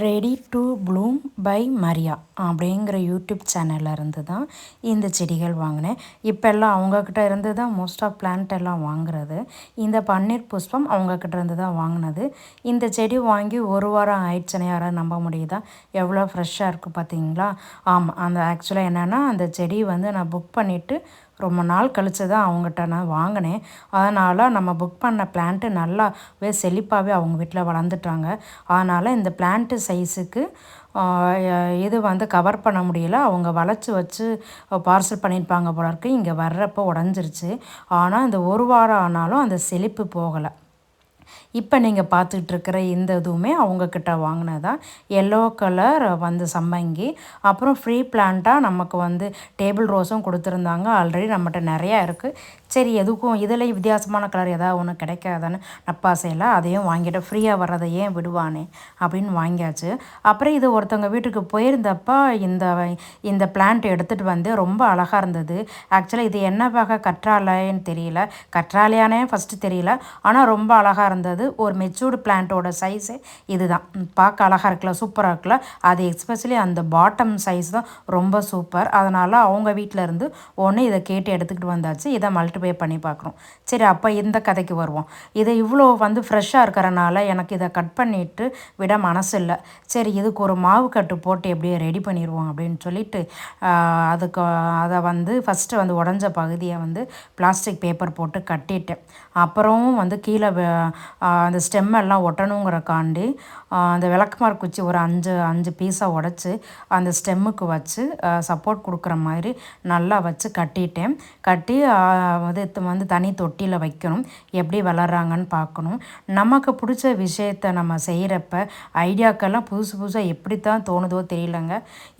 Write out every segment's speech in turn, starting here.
Ready to bloom by Maria அப்படிங்கிற YouTube சேனலில் இருந்து தான் இந்த செடிகள் வாங்கினேன். இப்போல்லாம் அவங்கக்கிட்ட இருந்து தான் மோஸ்ட் ஆஃப் பிளான்ட் எல்லாம் வாங்குறது. இந்த பன்னீர் புஷ்பம் அவங்கக்கிட்ட இருந்து தான் வாங்கினது. இந்த செடி வாங்கி ஒரு வாரம் ஆயிடுச்சுன்னு யாராவது நம்ப முடியுதா? எவ்வளோ ஃப்ரெஷ்ஷாக இருக்குது பார்த்தீங்களா ஆமாம் அந்த ஆக்சுவலாக என்னென்னா அந்த செடி வந்து நான் புக் பண்ணிவிட்டு ரொம்ப நாள் கழித்து தான் அவங்ககிட்ட நான் வாங்கினேன். அதனால் நம்ம புக் பண்ண பிளான்ட்டு நல்லாவே செழிப்பாகவே அவங்க வீட்டில் வளர்ந்துட்டாங்க. அதனால் இந்த பிளான்ட்டு சைஸுக்கு இது வந்து கவர் பண்ண முடியல. அவங்க வளைச்சி வச்சு பார்சல் பண்ணியிருப்பாங்க போல இருக்குது இங்கே வர்றப்போ உடஞ்சிருச்சு. ஆனால் இந்த ஒரு வாரம் ஆனாலும் அந்த செழிப்பு போகலை. இப்போ நீங்கள் பார்த்துக்கிட்டு இருக்கிற இந்த இதுவுமே அவங்கக்கிட்ட வாங்கினது தான் எல்லோ கலர் வந்து சம்மங்கி அப்புறம் ஃப்ரீ பிளான்ட்டாக நமக்கு வந்து டேபிள் ரோஸும் கொடுத்துருந்தாங்க. ஆல்ரெடி நம்மகிட்ட நிறையா இருக்குது சரி எதுக்கும் இதில் வித்தியாசமான கலர் ஏதாவது ஒன்று கிடைக்காதான்னு நப்பாசையில் அதையும் வாங்கிட்டு ஃப்ரீயாக வர்றதை ஏன் விடுவானே அப்படின்னு வாங்கியாச்சு. அப்புறம் இது ஒருத்தவங்க வீட்டுக்கு போயிருந்தப்போ இந்த இந்த பிளான்ட் எடுத்துகிட்டு வந்து ரொம்ப அழகாக இருந்தது. ஆக்சுவலாக இது என்ன வகை கற்றாழைன்னு தெரியல. கற்றாழையானே ஃபஸ்ட்டு தெரியல. ஆனால் ரொம்ப அழகாக இருந்தது. வந்தது. ஒரு மெச்சூர்டு பிளான்ட்டோட சைஸு இது தான் பார்க்க அழகாக இருக்குல்ல சூப்பராக இருக்குல்ல. அது எக்ஸ்பெஷலி அந்த பாட்டம் சைஸ் தான் ரொம்ப சூப்பர் அதனால் அவங்க வீட்டில் இருந்து ஒன்று இதை கேட்டு எடுத்துக்கிட்டு வந்தாச்சு. இதை மல்டிப்ளை பண்ணி பார்க்குறோம். சரி அப்போ இந்த கதைக்கு வருவோம். இதை இவ்வளோ வந்து ஃப்ரெஷ்ஷாக இருக்கிறனால எனக்கு இதை கட் பண்ணிவிட்டு விட மனசு இல்லை. சரி இதுக்கு ஒரு மாவு கட்டு போட்டு எப்படியே ரெடி பண்ணிடுவோம் அப்படின்னு சொல்லிட்டு அதுக்கு அதை வந்து ஃபஸ்ட்டு வந்து உடஞ்ச பகுதியை வந்து பிளாஸ்டிக் பேப்பர் போட்டு கட்டிட்டேன் அப்புறம் வந்து கீழே அந்த ஸ்டெம்மெல்லாம் ஒட்டணுங்கிறக்காண்டி அந்த விளக்குமார் குச்சி ஒரு அஞ்சு அஞ்சு பீஸாக உடச்சி அந்த ஸ்டெம்முக்கு வச்சு சப்போர்ட் கொடுக்குற மாதிரி நல்லா வச்சு கட்டிட்டேன். கட்டி வந்து வந்து தனி தொட்டியில் வைக்கணும். எப்படி வளர்கிறாங்கன்னு பார்க்கணும். நமக்கு பிடிச்ச விஷயத்த நம்ம செய்கிறப்ப ஐடியாக்கெல்லாம் புதுசு புதுசாக எப்படி தான் தோணுதோ தெரியலங்க.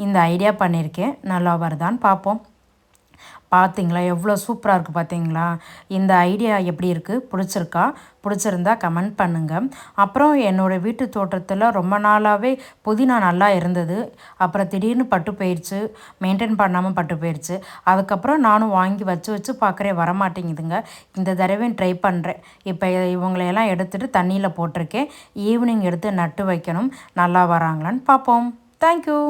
இந்த ஐடியா பண்ணியிருக்கேன். நல்லா வருதான்னு பார்ப்போம். பார்த்தீங்களா எவ்வளோ சூப்பராக இருக்குது பார்த்தீங்களா இந்த ஐடியா எப்படி இருக்குது பிடிச்சிருக்கா? பிடிச்சிருந்தா கமெண்ட் பண்ணுங்கள் அப்புறம் என்னோடய வீட்டு தோட்டத்தில் ரொம்ப நாளாகவே புதினா நல்லா இருந்தது. அப்புறம் திடீர்னு பட்டு போயிடுச்சு மெயின்டைன் பண்ணாமல் பட்டு போயிடுச்சு அதுக்கப்புறம் நானும் வாங்கி வச்சு வச்சு பார்க்குறேன் வரமாட்டேங்குதுங்க. இந்த தடவையும் ட்ரை பண்ணுறேன் இப்போ இவங்களையெல்லாம் எடுத்துகிட்டு தண்ணியில் போட்டிருக்கேன். ஈவினிங் எடுத்து நட்டு வைக்கணும். நல்லா வராங்களான்னு பார்ப்போம் தேங்க்யூ